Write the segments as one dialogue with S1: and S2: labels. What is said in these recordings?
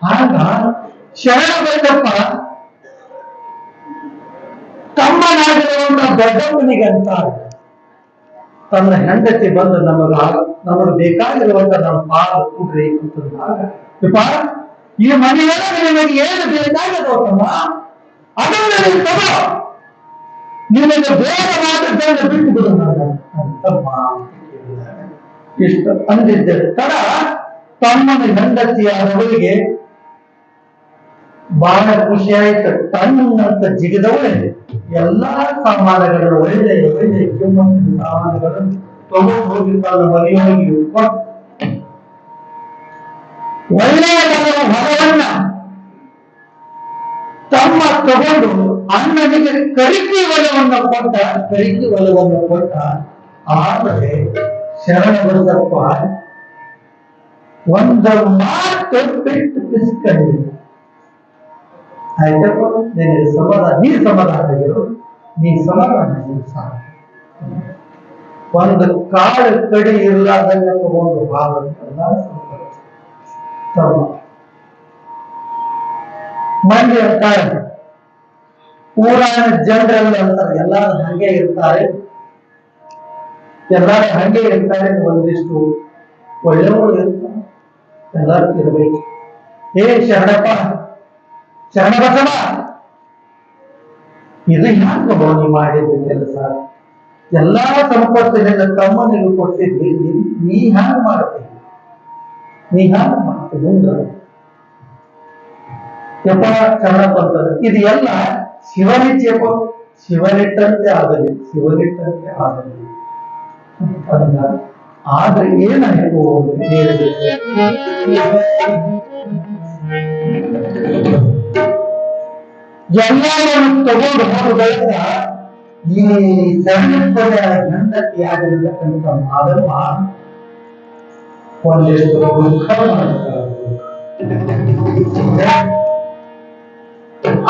S1: ಆಗ ಶರಣ ಬೈದಪ್ಪ ತಮ್ಮನಾಗಿರುವಂತ ದೊಡ್ಡಪ್ಪನಿಗೆ ಅಂತ ತನ್ನ ಹೆಂಡತಿ ಬಂದು ನಮಗ, ನಮಗೆ ಬೇಕಾಗಿರುವಂತ ನಮ್ಮ ಪಾಲು ಕೊಡ್ರಿ ಅಂತಂದಾಗ ಈ ಮನೆಯೊಳಗೆ ನಿಮಗೆ ಏನು ಬೇಕಾಗಿರೋತಮ್ಮ ಅದನ್ನ ನೀನು ತಗೋ. ನಿಮಗೆ ಬೇರೆ ಮಾತುಗಳನ್ನ ಬಿಟ್ಟು ಬಿಡು ಅಂತಮ್ಮ ಇಷ್ಟು ಅಂದಿದ್ದ ತರ ತಮ್ಮನ ಹೆಂಡತಿಯ ಅವಳಿಗೆ ಬಹಳ ಖುಷಿ ಆಯ್ತು. ತನ್ನಂತ ಜಿಗಿದವಳೆ. ಎಲ್ಲಾ ಸಾಮಾನುಗಳು ಒಳ್ಳೆ ಒಳ್ಳೆ ಕೆಮ್ಮತ್ತಿನ ಸಾಮಾನುಗಳನ್ನು ತಗೊಂಡು ಹೋಗಿ ತನ್ನ ಮನೆಯೊಳಗೆ ಒಳ್ಳೆಯ ಹೊರವನ್ನ ತಮ್ಮ ತಗೊಂಡು ಅಣ್ಣನಿಗೆ ಕರಿಕೆ ಒಲವನ್ನು ಕೊಟ್ಟ, ಕರಿಕೆ ಒಲವನ್ನು ಕೊಟ್ಟ ಆದರೆ ಶರಣ ಬಸಪ್ಪ ಒಂದು ಮಾತು ಬಿಟ್ಟು ಬಿಸ್ಕೊಂಡಿಲ್ಲ ಆಯ್ತಪ್ಪ ನಿನಗೆ ಸಮಾಧಾನ, ನೀ ಸಮಾಧಾನ ಆಗಿರು, ನೀ ಸಮಾಧಾನ ಸಾಕು. ಒಂದು ಕಾಳು ಕಡಿ ಇರಲಾರ್ದಂಗ ತಗೊಂಡು ತಮ್ಮ. ಮಂದಿ ಅಂತಾರೆ, ಊರಾನ ಜನರೆಲ್ಲ ಅಂತಾರೆ, ಎಲ್ಲಾರು ಹಂಗೆ ಇರ್ತಾರೆ. ಎಲ್ಲಾರು ಹಂಗೆ ಇರ್ತಾರೆ ಒಂದಿಷ್ಟು ಒಳ್ಳೆಯವರು ಇರ್ತಾರೆ. ಎಲ್ಲರೂ ಇರ್ಬೇಕು. ಏ ಶರಣಪ್ಪ ಶರಣಬಸವ! ಇದು ಯಾಕೆ ನೀ ಮಾಡಿದ ಕೆಲಸ? ಎಲ್ಲಾ ಸಂಪತ್ತಿನಿಂದ ತಮ್ಮನಿಗೆ ಕೊಟ್ಟಿದ್ದಿ. ನೀ- ಹ್ಯಾಂಗ ಮಾಡ್ತೀನಿ ನೀ ಹ್ಯಾಂಗ ಮಾಡ್ತೀನಿ ಎಪ್ಪ ಯಪ್ಪ ಶರಣಪ್ಪ ಅಂತಾರೆ ಇದು ಎಲ್ಲ ಚೇಪ ಶಿವನಿಟ್ಟಂತೆ ಆಗಲಿ ಶಿವನಿಟ್ಟಂತೆ ಆಗಲಿ. ಅಂದ ಆದ್ರೆ ಏನಾಯ್ತು ಅಂತ ಎಲ್ಲವನ್ನು ತಗೊಂಡು ಹೋಗುವುದರಿಂದ ಈ ಸಣ್ಣಪ್ಪನ ಹೆಂಡತಿ ಆಗಿರತಕ್ಕಂಥ ಮಾದಮ್ಮ ಒಂದಿಷ್ಟು ದುಃಖ ಮಾಡ್ತಾರೆ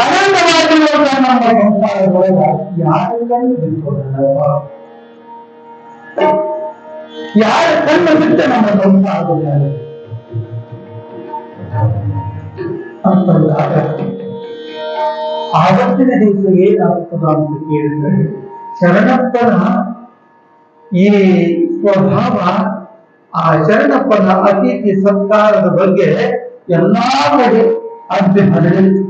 S1: ಅನಂತವಾಗಿರುವಂತಹ ನಮ್ಮ ಸಂಸಾರದೊಳಗ ಯಾರಿಗನ್ನು ಬಿಟ್ಕೊಡಲ್ಲಪ್ಪ ಯಾರ ಕಣ್ಣು ಬಿಟ್ಟು ನಮ್ಮ ಸಂಸಾರದಲ್ಲಿ ಅಂತಂದಾಗ ಆವತ್ತಿನ ದಿವಸ ಏನಾಗ್ತದ ಅಂತ ಕೇಳಿದ್ರೆ, ಶರಣಪ್ಪನ ಈ ಸ್ವಭಾವ, ಆ ಶರಣಪ್ಪನ ಅತಿಥಿ ಸತ್ಕಾರದ ಬಗ್ಗೆ ಎಲ್ಲಾ ಕಡೆ ಹರಡಿತು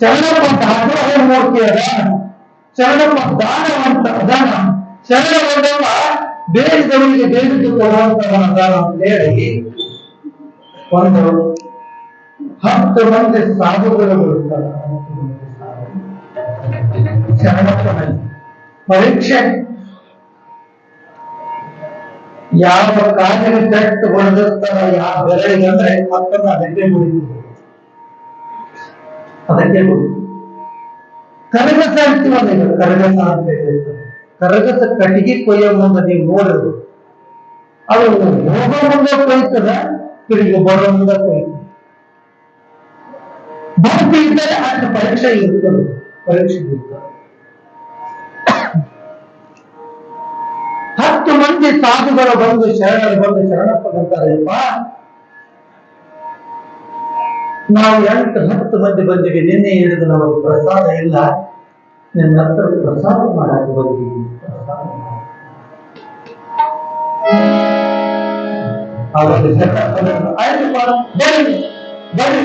S1: ಶರಣಪ್ಪ ದಾಸೋಹ ಮೂರ್ತಿ ಶರಣಪ್ಪ ದಾನವಂತ ದಾನ. ಶರಣಪ್ಪ ಬೇಡಿದವರಿಗೆ ಬೇಡಿದ್ದು ಕೊಡುವಂತಹ ದಾನ ಅಂತ ಹೇಳಿ, ಒಂದು ಹತ್ತು ಮಂದಿ ಸಾಧುಗಳು ಬರುತ್ತಾರೆ ಹತ್ತು ಮಂದಿ ಸಾಧುಗಳು. ಶರಣಪ್ಪನಲ್ಲಿ ಪರೀಕ್ಷೆ ಯಾವ ಕಾಲಿಗೆ ಕಟ್ಟು ಹೊಡೆದಿರ್ತಾರ ಯಾವ ಬೆರಳಿಗೆ ಅಂದ್ರೆ ಮತ್ತೊಂದು ಅದಕ್ಕೆ ಮುಡಿದು ಅದಕ್ಕೆ ಮುಡಿದು ಕರಗಸ ಅಂತೀವಲ್ಲ ಈಗ ಕರಗಸ ಅಂತ ಹೇಳಿರ್ತಾರೆ ಕರಗಸ ಕಟ್ಟಿಗೆ ಕೊಯ್ಯೋ ಮುಂದೆ ನೀವು ನೋಡಿದ್ರು ಅದು ಹೋಗೋ ಮುಂದೆ ಕೊಯ್ತದ ತಿರುಗಿ ಬರೋ ಮುಂದೆ ಕೊಯ್ತದ ಭಕ್ತಿ ಇದ್ದರೆ ಅಷ್ಟು ಪರೀಕ್ಷೆ ಇರ್ತದೆ ಪರೀಕ್ಷೆ ಇರ್ತದೆ ಹತ್ತು ಮಂದಿ ಸಾಧುಗಳು ಬಂದು ಶರಣರು ಬಂದು ಶರಣಪ್ಪದಂತಾರಪ್ಪ ನಾವು ಎಂಟು ಹತ್ತು ಮಂದಿ ಬಂದಿವಿ. ನಿನ್ನೆ ಹಿಡಿದು ನಮಗೆ ಪ್ರಸಾದ ಇಲ್ಲ. ನಿನ್ನ ಹತ್ರ ಪ್ರಸಾದ ಮಾಡಕ್ಕೆ ಬಂದಿ ಪ್ರಸಾದ. ಆವಾಗ ಆಯ್ತಪ್ಪ ಬರ್ರಿ ಬರ್ರಿ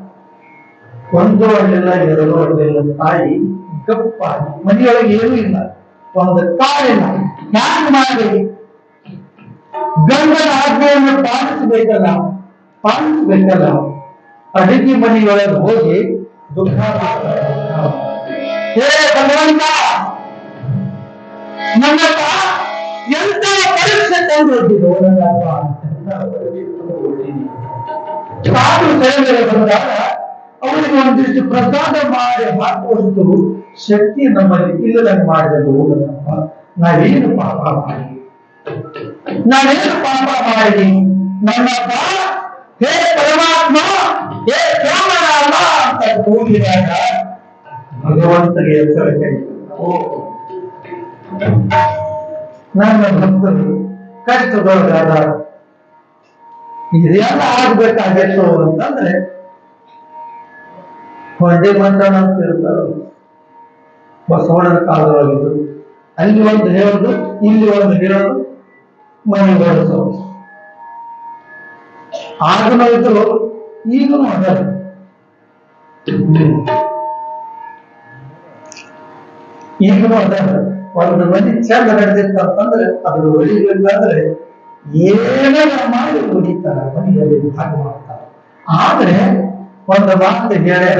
S1: ಒಂದು ಅಡ್ಡಿಲ್ಲ ಎರಡು ಅಡ್ಡಿಲ್ಲ ತಾಯಿ ಗಪ್ಪ ಮನೆಯೊಳಗೆ ಏನೂ ಇಲ್ಲ. ಒಂದು ಕಾಲಿಲ್ಲ ಹ್ಯಾಂಗ್ ಮಾಡಿ ಗಂಡನ ಆಜ್ಞೆಯನ್ನು ಪಾಲಿಸಬೇಕಲ್ಲ? ಪಾಲಿಸಬೇಕಲ್ಲ? ಅಡಿಗೆ ಮನೆಯೊಳಗೆ ಹೋಗಿ ದುಃಖ. ಹೇ ಭಗವಂತ! ನನ್ನ ಎಂತ ಪರೀಕ್ಷೆ ತಂದು ಸಾಕು ಸೇವೆಗೆ ಬಂದಾಗ ಅವರಿಗೆ ಒಂದಿಷ್ಟು ಪ್ರಸಾದ ಮಾಡಿ ಹಾಕುವಷ್ಟು ಶಕ್ತಿ ನಮ್ಮಲ್ಲಿ ಇಲ್ಲದಂಗೆ ಮಾಡಿದಲು ನಮ್ಮ ನಾವೇನು ಪಾಪ ಮಾಡಿ? ನಾವೇನು ಪಾಪ ಮಾಡಿ? ನನ್ನಪ್ಪ ಹೇ ಪರಮಾತ್ಮ, ಹೇ ಸೋಮನಾಥ ಅಂತ ಕೂಗಿದಾಗ ಭಗವಂತನಿಗೆ ಹೆಸರ ನನ್ನ ಭಕ್ತರು ಕಷ್ಟದೊಳಗಾದ, ಇದೆಲ್ಲ ಆಗ್ಬೇಕಾಗಿತ್ತು ಅಂತಂದ್ರೆ ಹೊಂಡೆ ಮಂಡನ ಅಂತ ಇರ್ತಾರ ಬಸವಣ್ಣನ ಕಾಲದೊಳಗಿದ್ದು. ಅಲ್ಲಿ ಒಂದು ಹೇಳೋದು, ಇಲ್ಲಿ ಒಂದು ಹೇಳೋದು, ಮನೆ ಬಡಿಸೋದು ಆಗಲೂ ಇದ್ರು ಈಗಲೂ ಅದ. ಈಗಲೂ ಅದ. ಒಂದು ಮನೆ ಚಂದ ನಡೆದಿತ್ತಂತಂದ್ರೆ ಅದ್ರ ಒಳಿಬೇಕಂದ್ರೆ ಏನೇ ಮಾಡಿ ಉಳಿತಾರ ಮನೆಯಲ್ಲಿ ಭಾಗ ಮಾಡ್ತಾರೆ ಆದ್ರೆ, ಒಂದು ಮಾತು ಹೇಳ್ಯಾರ.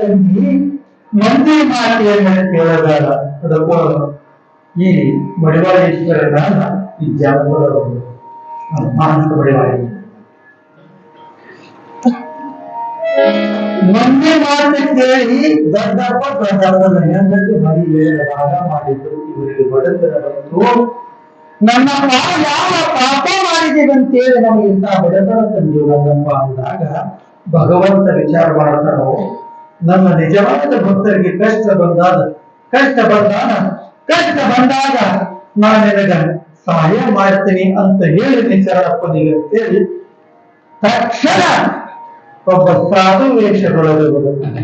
S1: ತಂಗಿ ಮಂದಿ ಮಾತೆಯನ್ನು ಕೇಳಬೇಡ ಅದಕ್ಕೂ ಈ ಮಡಿವಾಳೇಶ್ವರನ ಈ ಜಾನಪದ ಮಾನಸ ಮಡಿವಾಳಿ. ಮಂದಿ ಮಾತೆ ಕೇಳಿ ದೊಡ್ಡಪ್ಪ ದೊಡ್ಡಪ್ಪನ ಹೆಂಡತಿ ಮರಿ ಭಾಗ ಮಾಡಿದ್ರು. ಇವರಿಗೆ ಬಡತನ ಬಂತು. ಪಾ ಯಾವ ಪಾಪ ಮಾಡಿದ್ದೀವಿ ಅಂತೇಳಿ ಬಡತನ ತಂದೀವಲ್ಲಪ್ಪ ಅಂದಾಗ ಭಗವಂತ ವಿಚಾರ ಮಾಡ್ತಾನೋ ನಮ್ಮ ನಿಜವಾದ ಭಕ್ತರಿಗೆ ಕಷ್ಟ ಬಂದಾಗ ಕಷ್ಟ ಬಂದಾಗ ಕಷ್ಟ ಬಂದಾಗ ನಾನು ನಿನಗ ಸಹಾಯ ಮಾಡ್ತೀನಿ ಅಂತ ಹೇಳಿ ಶರಣಪ್ಪನಿಗೆ ಅಂತೇಳಿ ತಕ್ಷಣ ಒಬ್ಬ ಸಾಧು ವೇಷದೊಳಗೆ ಬರುತ್ತಾನೆ.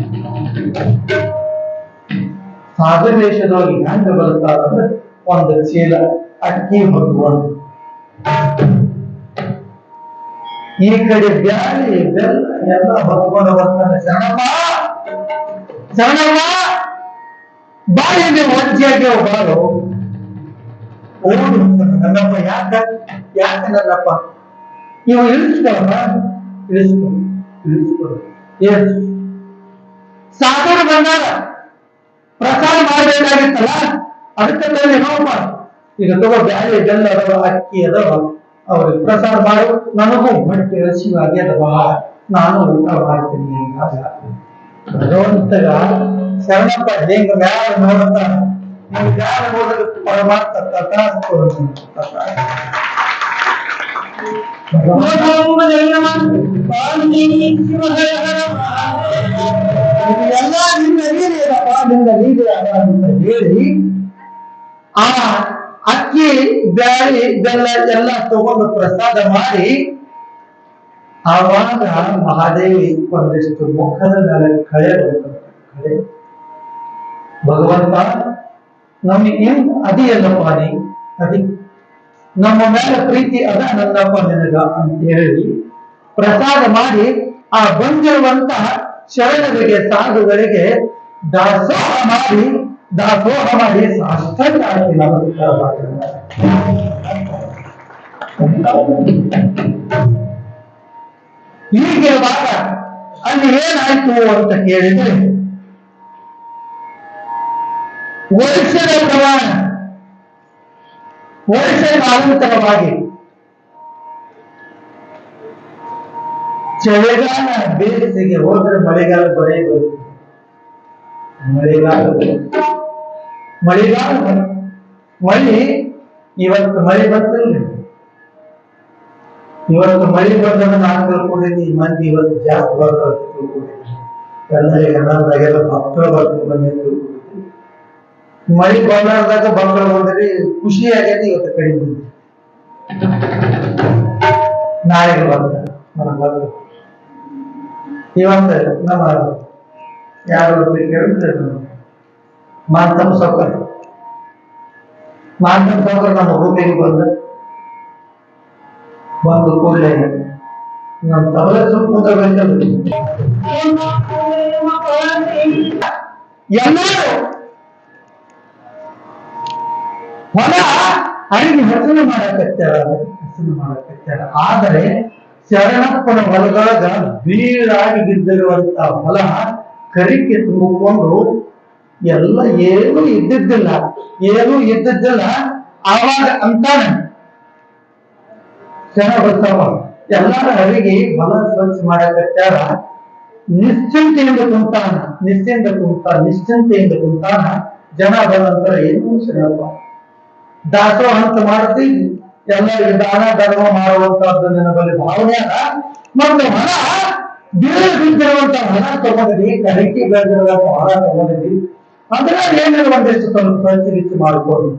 S1: ಸಾಧು ವೇಷದೊಳಗೆ ಹೆಂಗ ಬರುತ್ತಾರಂದ್ರೆ ಒಂದು ಚೀಲ ಅಕ್ಕಿ ಹೊತ್ಕೊಂಡು ಈ ಕಡೆ ಬ್ಯಾಳಿ, ಬೆಲ್ಲ ಎಲ್ಲ ಹೊತ್ಕೊಂಡು ಬರ್ತಾನೆ ಶರಣಪ್ಪ. ಶರಣಪ್ಪ ಬಾಯಿಗೆ ಒಜ್ಜೆಗೆ ಬಾರು ಓಡು ನನ್ನಪ್ಪ, ಯಾಕ ಯಾಕ ನನ್ನಪ್ಪ? ನೀವು ಇಳಿಸ್ಕೊಳಪ್ಪ ಇಳಿಸ್ಕೊ ಇಳಿಸ್ಕೊ ಏನು ಸಾಗರ ಬಂದಾಗ ಪ್ರಸಾರ ಮಾಡಬೇಕಾಗಿತ್ತಲ್ಲ? ಅದಕ್ಕೆ ತಂದೆ ನೋಡಪ್ಪ ಈಗ ತಗೋ ಬ್ಯಾಳೆ ಬೆಲ್ಲ ಅದಾವ ಅಕ್ಕಿ ಅದಾವ ಅವ್ರಿಗೆ ಪ್ರಸಾರ ಮಾಡು. ನನಗೂ ಹೊಟ್ಟೆ ಹಸಿವಾಗಿ ಅದಾವ ನಾನು ಊಟ ಮಾಡ್ತೀನಿ ಅಂದಾಗ. ಭಗವಂತಗ ಶರಣಪ್ಪ ಹೆಂಗ ಮ್ಯಾಲ ನೋಡುತ್ತಾನ ಹಿಂಗ್ ಮ್ಯಾಲ ನೋಡಿದ್ರೆ ಪರಮಾತ್ಮ ತಥಾಸ್ತು ಅಂತಾನೆ. ಭಗವಂತ ಇದೆಲ್ಲ ನಿನ್ನ ನೀರೇನಪ್ಪ ನಿನ್ನ ನೀರೇ ಅದ ಅಂತ ಹೇಳಿ ಆ ಅಕ್ಕಿ ಬ್ಯಾಳಿ ಬೆಲ್ಲ ಎಲ್ಲ ತಗೊಂಡು ಪ್ರಸಾದ ಮಾಡಿ ಆವಾಗ ಮಹಾದೇವಿ ಒಂದಿಷ್ಟು ಮುಖದ ಮೇಲೆ ಕಳೆ ಕಳೆ? ಭಗವಂತ, ನಮಗೆ ಏನ್? ಅದಿಯಲ್ಲಪ್ಪ ನೀ, ಅದಿ. ನಮ್ಮ ಮೇಲೆ ಪ್ರೀತಿ ಅದ, ನನ್ನಪ್ಪ ನಿನಗ ಅಂತ ಹೇಳಿ ಪ್ರಸಾದ ಮಾಡಿ ಆ ಬಂದಿರುವಂತ ಶರಣರಿಗೆ, ಸಾಧುಗಳಿಗೆ ದಾಸೋಹ ಮಾಡಿ ದಾಸೋಹ ಮಾಡಿ ಸಾಷ್ಟಾಂಗ ನಮಸ್ಕಾರ ಮಾಡಿದ್ದಾರೆ ಹೀಗಿರುವಾಗ ಅಲ್ಲಿ ಏನಾಯ್ತು ಅಂತ ಕೇಳಿದ್ರೆ ವರ್ಷದ ಪ್ರಮಾಣ ವರ್ಷ ಕಾಲಾಂತರವಾಗಿ ಚಳಿಗಾಲ ಬೇಸಿಗೆ ಹೋದ್ರೆ ಮಳೆಗಾಲ ಬರೇ ಮಳೆಗಾಲ. ಮಳೆಗಾಲ ಮಳಿ ಮಳೆ, ಇವತ್ತು ಮಳೆ ಬರ್ತಿಲ್ಲ ಇವತ್ತು ಮಳೆ ಬಂದ್ರೆ ನಾನು ತಿಳ್ಕೊಂಡಿದ್ದೀನಿ. ಮಂದಿ ಇವತ್ತು ಜಾಸ್ತಿ ಬರ್ತಾರೆ ತಿಳ್ಕೊಂಡಿದ್ದೀನಿ. ಎಲ್ಲರಿಗೆ ಅನ್ನದಾಗೆಲ್ಲ ಮಕ್ಕಳು ಬರ್ತಾರೆ ಬಂದು ಮಳೆ ಬಂದಾಗ ಭಕ್ತರು ಬಂದ್ರೆ ಖುಷಿ ಆಗೈತಿ, ಇವತ್ತು ಕಡಿಮೆ ಬಂದಿದೆ. ನಾಳೆ ಬಂದ ನಮ್ಮ ಬಂದ. ಇವತ್ತು ನಮ್ಮ ಯಾರು ಕೇಳಿದ್ರೆ ಮಾತಮ್ಮ ಸೌಕರ್ಯ. ಮಾತಮ್ಮ ಸೌಕರ್ಯ ನಮ್ಮ ರೂಮಿಗೆ ಬಂದ ಬಂದು ಕೂಡಲೇ ನಮ್ಮ ತವರೇ ಕೂದಬೇಕು ಎಲ್ಲರೂ ಹೊಲ ಅಡಿಗೆ ಹಸನು ಮಾಡಕತ್ತಾರ ಹಸನು ಮಾಡಕತ್ತಾರ ಆದರೆ ಶರಣಪ್ಪನ ಹೊಲದೊಳಗ ಬೀಳಾಗಿ ಬಿದ್ದಿರುವಂತ ಹೊಲ ಕರಿಕೆ ತುಂಬಿಕೊಂಡು ಎಲ್ಲ ಏನೂ ಇದ್ದಿದ್ದಿಲ್ಲ ಏನೂ ಇದ್ದಿದ್ದಿಲ್ಲ, ಆವಾಗ ಅಂತಾನೆ ಶರಣ ಬರ್ತಾವ. ಎಲ್ಲಾರ ಅಡಿಗೆ ಬಲ ಸ್ವಚ್ಛ ಮಾಡಕತ್ತಾರ. ನಿಶ್ಚಿಂತೆಯಿಂದ ಕುಂತಾನ, ನಿಶ್ಚಿಂತ ಕುಂತ, ನಿಶ್ಚಿಂತೆಯಿಂದ ಕುಂತಾನ, ಜನ ಬಂದಂತರ ಏನು ಶರಣಪ್ಪ ದಾಸೋಹ ಅಂತ ಮಾಡ್ತೀವಿ. ಎಲ್ಲರಿಗೆ ದಾನ, ಧರ್ಮ ಮಾಡುವಂತಹದ್ದು ನನ್ನ ಬಳಿ ಭಾವನೆ ಅದ. ಮತ್ತು ಹಣ ಬೇರೆ ಬಿದ್ದಿರುವಂತ ಹಣ ತಗೊಂಡಿದ್ವಿ ಕರಿಕೆ ಬೆಳೆದಿರುವಂತ ಹಣ ತಗೊಂಡಿದ್ವಿ ಅಂದ್ರೆ ಒಂದಿಷ್ಟು ಸ್ವಲ್ಪ ಸ್ವಚ್ಛ ರೀತಿ ಮಾಡ್ಕೊಂಡು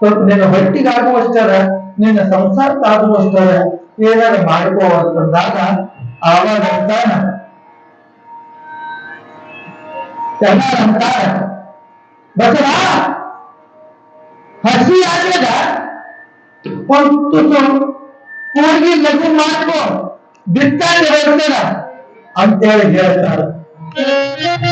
S1: ಸ್ವಲ್ಪ ನಿನ್ನ ಹೊಟ್ಟಿಗೆ ಆಗುವಷ್ಟರ ನಿನ್ನ ಸಂಸಾರಕ್ಕೆ ಆಗುವಷ್ಟರ ಏನಾದ್ರು ಮಾಡ್ಕೋ ಅಂತಂದಾಗ ಆವಾಗ ಅಂತಾನ ಎಲ್ಲ ಅಂತಾನ ಬಸವ ಹಸಿ ಆಗ್ಯದ ಒಂದು ತುತ್ತು ಕೂಗಿ ಲಘು ಮಾಡ್ಕೊ ಬಿತ್ತಾಗಿ ಹೇಳ್ತಾರ ಅಂತೇಳಿ ಹೇಳ್ತಾರ ಹಸಿಯಾಯ್ತು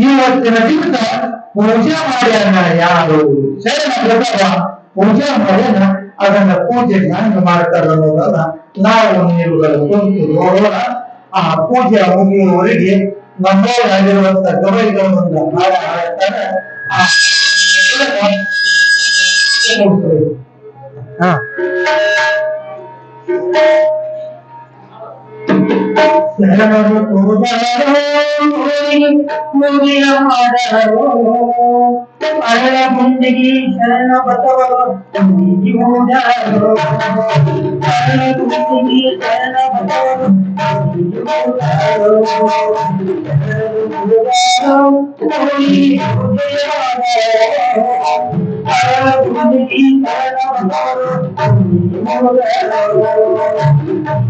S1: ಇವತ್ತಿನ ದಿವಸ ಪೂಜೆ ಮಾಡ್ಯಾನ ಯಾರು ಶರಣ ಬಸವ ಪೂಜೆ ಮಾಡ್ಯಾನ ಅದನ್ನ ಪೂಜೆ ಹೆಂಗ್ ಮಾಡ್ತಾರ ಅನ್ನೋದನ್ನ ನಾವು ನೀವುಗಳು ಕುಂತು ನೋಡೋಣ
S2: ಆ ಪೂಜೆ ಮುಗಿಯುವವರೆಗೆ ನಮ್ಮವರಾಗಿರುವಂತ ಗಮನಿಗಳನ್ನು ಹಾಡ ಹಾಡ್ತಾರೆ ಆ
S1: ಹಾ
S2: ಶರಣರು ಮುಗಿಯ ಮಾಡರು ಅರಳ ಮುಂದಿಗೆ ಶರಣ ಬಸವರು ಹೋದರು ಅರಳ ಮುಂದಿಗೆ ಶರಣ ಬಸವರು ಅರಳ ಮುಂದಿಗೆ ಶರಣ ಬಸವರು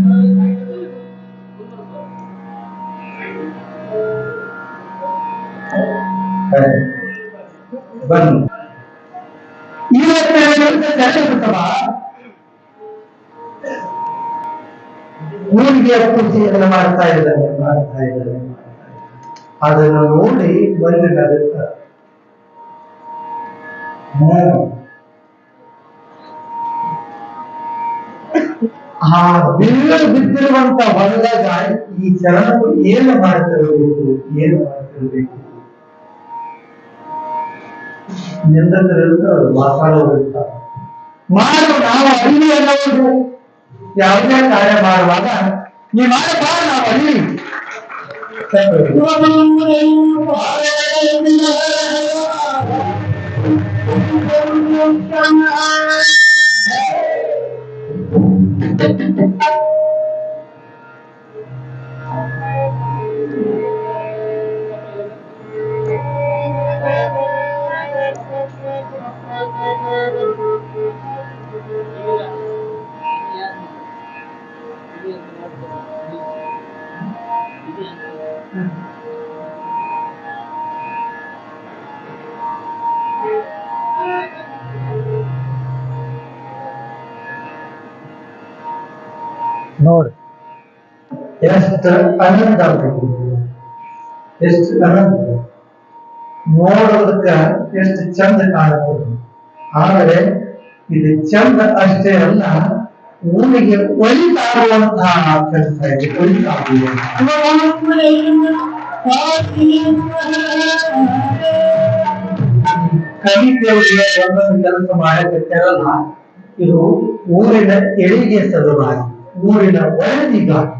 S1: ಬನ್ನಿ.
S2: ಊರಿಗೆ ಪೂಜೆಯನ್ನು ಮಾಡ್ತಾ ಇದ್ದಾರೆ ಮಾಡ್ತಾ ಇದ್ದಾರೆ. ಅದನ್ನು ನೋಡಿ ಬಂದು ನಗುತ್ತಾರೆ ಆ ಬಿಲ್ಲು ಬಿದ್ದಿರುವಂತ ಹೊಲದಾಗ ಈ ಜನರು ಏನು ಮಾಡ್ತಿರಬೇಕು ಏನು ಮಾಡ್ತಿರ್ಬೇಕು? ನಿಂದಕರೆಲ್ಲ ಮಾತಾಡೋರಿರ್ತಾರೆ
S1: ಮಾಡು ನಾವು ಅರಿವಿ ಅನ್ನೋದು ಯಾವುದೇ ಕಾರ್ಯ ಮಾಡುವಾಗ ನೀ ಮಾಡಬಾ ನಾವು ಅರಿವಿ ನೋಡಿ. ಎಷ್ಟು ಅನಂತ ಎಷ್ಟು ಅನಂತ ನೋಡೋದಕ್ಕ ಎಷ್ಟು ಚಂದ ಕಾಣಬಹುದು ಆದರೆ ಇದು ಚಂದ ಅಷ್ಟೇ ಅಲ್ಲ, ಊರಿಗೆ ಒಳಿತಾಗುವಂತಹ ಕೆಲಸ ಇದೆ ಒಳಿತಾಗುವ ಕವಿತೆಯವರಿಗೆ ಒಂದೊಂದು ಕೆಲಸ ಮಾಡಬೇಕಲ್ಲ ಇದು ಊರಿನ ಎಳಿಗೆ ಸಲುವಾಗಿ. ಊರಿನ ಒಳದಿಗಾಗಿ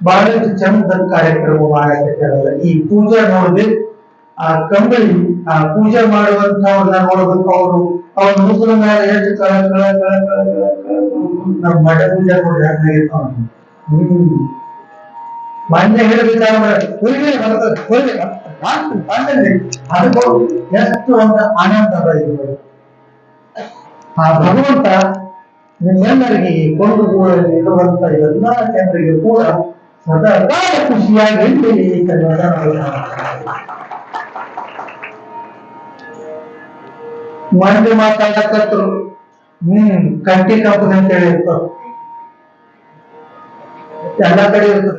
S1: ಬಹಳಷ್ಟು ಚಂದ ಕಾರ್ಯಕ್ರಮ ಮಾಡಬೇಕಲ್ಲ ಈ ಪೂಜಾ ನೋಡಿದ್ರೆ ಆ ಕಂಬಳಿ ಆ ಪೂಜೆ ಮಾಡುವಂತವ್ರನ್ನ ನೋಡ್ಬೇಕು ಅವರು ಅವ್ರ ಮುಸುಲ ಮೇಲೆ ಎಷ್ಟು ಕಳ ಕಳ ಕಳ ನಮ್ಮ ಮಠ ಪೂಜೆ ನೋಡಿ ಹಾಗಾಗಿರ್ತಾವ ಹ್ಮ್ ಮೊನ್ನೆ ಹೇಳ್ಬೇಕಾದ್ರೆ ಎಷ್ಟು ಒಂದು ಆನಂದ ಆ ಭಗವಂತ ನಿಮ್ಮೆಲ್ಲರಿಗೆ ಇರುವಂತ ಎಲ್ಲ ಜನರಿಗೆ ಕೂಡ ಸದಾ ಖುಷಿಯಾಗಿ ನಾವು ಮಂದಿ ಮಾತಾಡಕತ್ರು. ಹ್ಮ್, ಕಂಟಿ ಕಂಪನಿ ಅಂತ ಹೇಳಿ ಇರ್ತಾವ ಎಲ್ಲ ಕಡೆ ಇರ್ತದೆ.